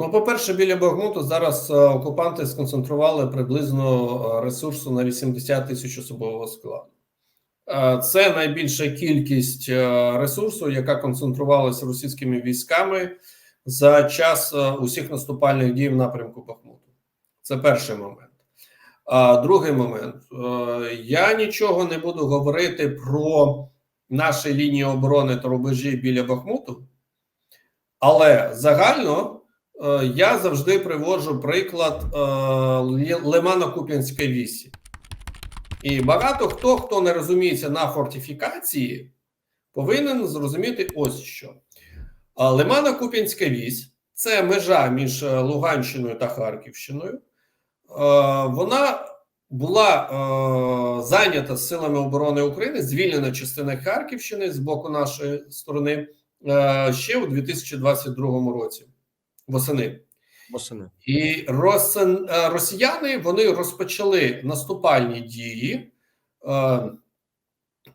Ну, по-перше, біля Бахмуту зараз е, окупанти сконцентрували приблизно е, ресурсу на 80 тисяч особового складу. Е, Це найбільша кількість ресурсу, яка концентрувалася російськими військами за час усіх наступальних дій в напрямку Бахмуту. Це перший момент. А другий момент: я нічого не буду говорити про наші лінії оборони та рубежі біля Бахмуту, але загально я завжди приводжу приклад е, Лимано-Куп'янської вісі. І багато хто, хто не розуміється на фортифікації, повинен зрозуміти ось що. А Лимано-Куп'янська вісь це межа між е, Луганщиною та Харківщиною. Е, Вона була е, зайнята силами оборони України, звільнена частина Харківщини з боку нашої сторони е, ще у 2022 році. Восени. Восени. І е, росіяни вони розпочали наступальні дії е,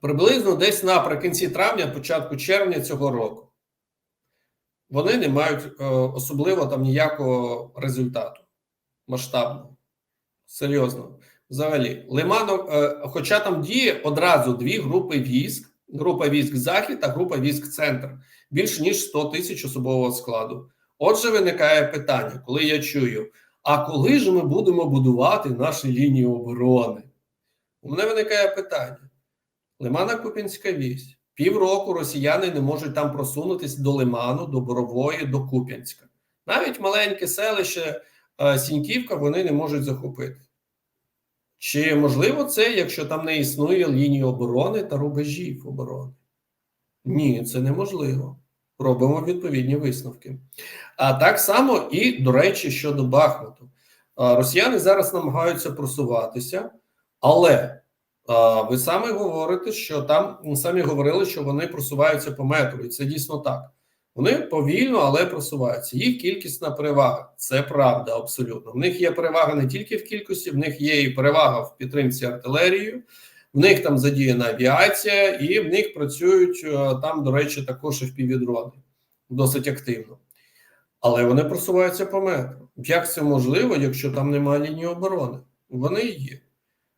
приблизно десь наприкінці травня, початку червня цього року. Вони не мають е, особливо там ніякого результату масштабного. Серйозно. Взагалі, Лимано, е, хоча там діє одразу дві групи військ: група військ Захід та група військ Центр, більш ніж 100 тисяч особового складу. Отже, виникає питання, коли я чую: а коли ж ми будемо будувати наші лінії оборони? У мене виникає питання: Лимана Куп'янська вісь. Півроку росіяни не можуть там просунутися до Лиману, до Борової, до Куп'янська. Навіть маленьке селище е, Сіньківка вони не можуть захопити. Чи можливо це, якщо там не існує лінії оборони та рубежів оборони? Ні, це неможливо. Робимо відповідні висновки. А так само і, до речі, щодо Бахмуту. Росіяни зараз намагаються просуватися, але ви самі говорите, що там самі говорили, що вони просуваються по метру, і це дійсно так. Вони повільно, але просуваються. Їх кількісна перевага. Це правда, абсолютно. В них є перевага не тільки в кількості, в них є і перевага в підтримці артилерією, в них там задіяна авіація, і в них працюють е, там, до речі, також і впівдрони досить активно. Але вони просуваються по метру. Як це можливо, якщо там немає лінії оборони? Вони є.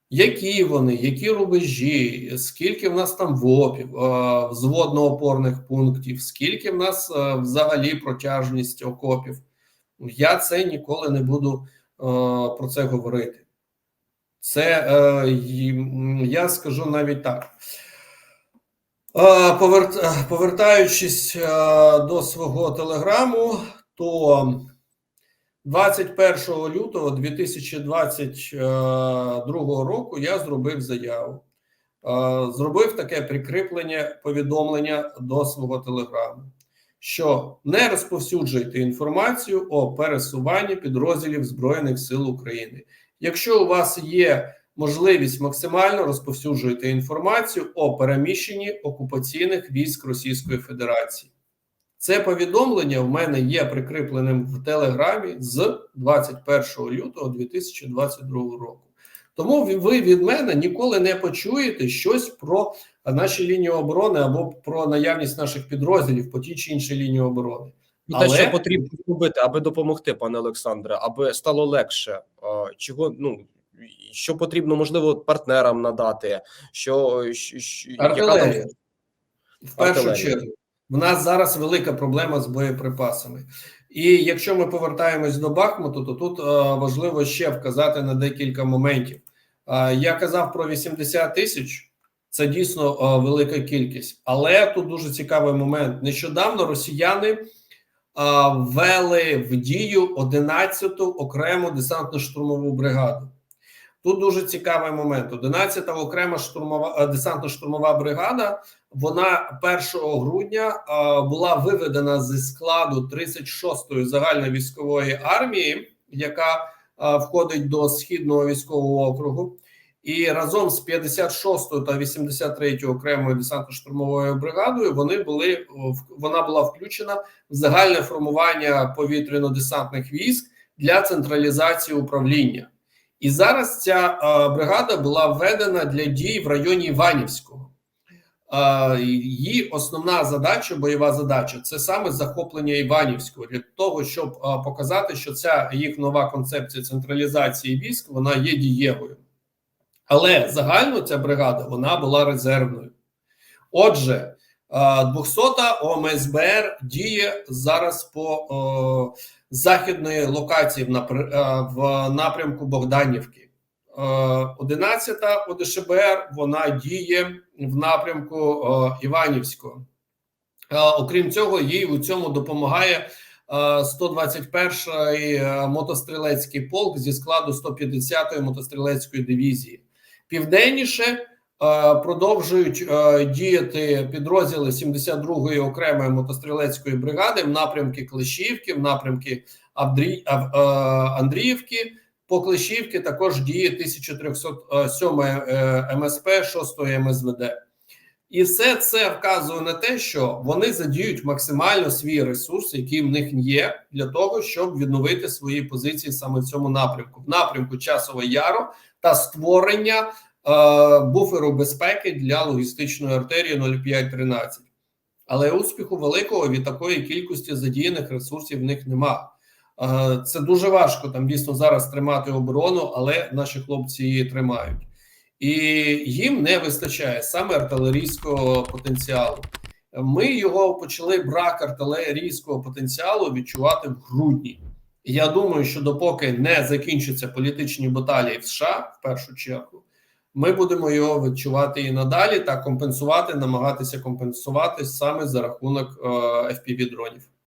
Які вони, які рубежі, скільки в нас там ВОПів, е, взводно-опорних пунктів, скільки в нас е, взагалі протяжність окопів? Я це ніколи не буду про це говорити. Це е, я скажу навіть так. Е, е, повертаючись до свого телеграму, то 21 лютого 2022 року я зробив заяву. Зробив таке прикріплення повідомлення до свого телеграму, що не розповсюджуйте інформацію о пересуванні підрозділів Збройних сил України. Якщо у вас є можливість максимально розповсюджуйте інформацію о переміщенні окупаційних військ Російської Федерації. Це повідомлення в мене є прикріпленим в Телеграмі з 21 лютого 2022 року. Тому ви- від мене ніколи не почуєте щось про наші лінії оборони або про наявність наших підрозділів по тій чи іншій лінії оборони. Ну, те, що потрібно робити, аби допомогти, пане Олександре, аби стало легше. Чого ну що потрібно, можливо, партнерам надати? Що, що, яка там В першу Артилерія. чергу, в нас зараз велика проблема з боєприпасами. І якщо ми повертаємось до Бахмуту, то тут е, важливо ще вказати на декілька моментів. Е, я казав про 80 тисяч. Це дійсно е, велика кількість, але тут дуже цікавий момент. Нещодавно росіяни ввели в дію 11-ту окрему десантно-штурмову бригаду. Тут дуже цікавий момент. 11-та окрема штурмова е, десантно-штурмова бригада. Вона 1 грудня була виведена зі складу 36-ї загальновійськової армії, яка входить до східного військового округу. І разом з 56-ю та 83-ю окремою десантно-штурмовою бригадою вони були е, вона була включена в загальне формування повітряно-десантних військ для централізації управління. І зараз ця е, бригада була введена для дій в районі Іванівського. е, її основна задача, бойова задача це саме захоплення Іванівського для того, щоб показати, що ця їх нова концепція централізації військ вона є дієвою. Але загально ця бригада вона була резервною. Отже, е, 200-та ОМСБР діє зараз по е, західної локації в, напр- е, в напрямку Богданівки. Е, 11-та ОДШБР вона діє в напрямку е, Іванівського. Е, Окрім цього, їй у цьому допомагає е, 121-й е, мотострілецький полк зі складу 150-ї мотострілецької дивізії. Південніше е, продовжують е, діяти підрозділи 72-ї окремої мотострілецької бригади в напрямки Клещівки, в напрямки Авдрі... Ав- е, Андріївки. По Клещівки також діє 1307 е, МСП 6 МСВД. І все це вказує на те, що вони задіють максимально свій ресурс, який в них є, для того, щоб відновити свої позиції саме в цьому напрямку, в напрямку Часового Яру та створення е, буферу безпеки для логістичної артерії 0513. Але успіху великого від такої кількості задіяних ресурсів в них нема. Е, Це дуже важко там дійсно зараз тримати оборону, але наші хлопці її тримають, і їм не вистачає саме артилерійського потенціалу. Ми його почали брак артилерійського потенціалу відчувати в грудні. Я думаю, що допоки не закінчаться політичні баталії в США в першу чергу, ми будемо його відчувати і надалі та компенсувати, намагатися компенсувати саме за рахунок е, FPV дронів.